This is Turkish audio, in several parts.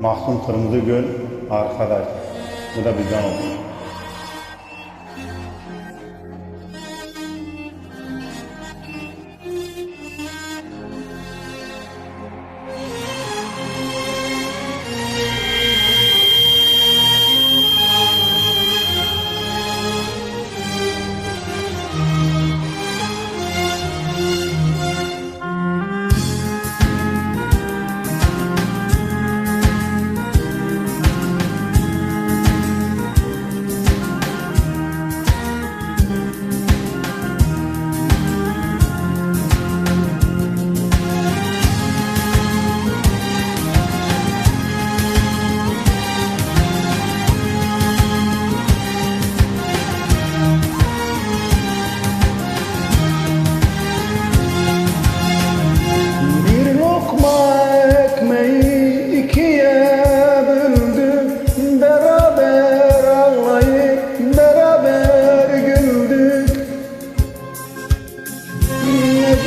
Mahsun Kırmızıgöl arkadaş. Bu da bizden olsun.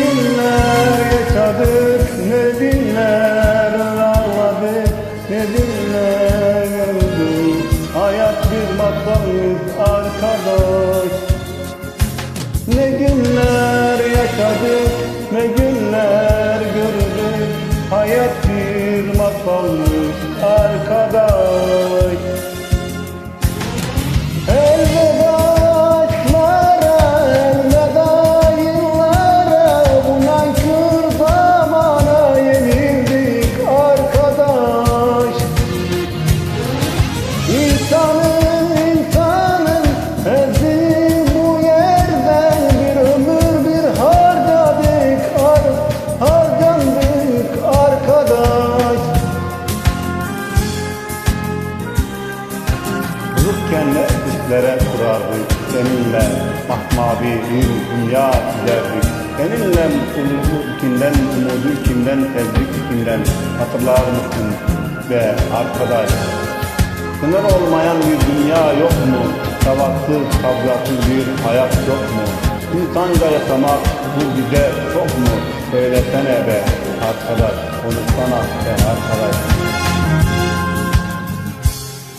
Günler yaşadık ne günler ağladık Ne günler güldük Hayat bir masalımız arkadaş. Ne günler Dururken ne düşlere kurardık seninle mahmavi bir dünya çizerdik Seninle mutluluğu kimden, umudu kimden, ezdik kimden hatırlar mısın be arkadaş Sınır olmayan bir dünya yok mu? Savaşsız, kavgasız bir hayat yok mu? İnsanca yaşamak bu bize çok mu? Söylesene be arkadaş, konuşsana be arkadaş.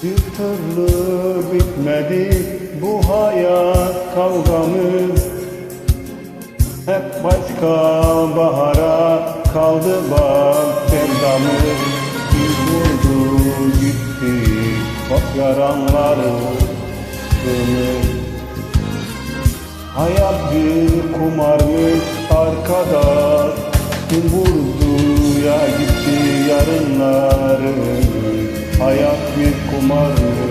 Bir türlü bitmedi bu hayat kavgamız. Hep başka bahara kaldı bak sevdamız. Bir vurdu gitti bak yaranlarımız Hayat bir kumarmış arkadaş. Kim vurdu Hayat bir kumarmış arkadaş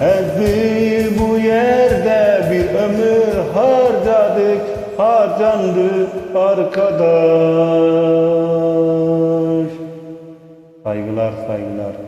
ezdi bu yerde Bir ömür harcadık, harcandı arkadaş. Saygılar saygılar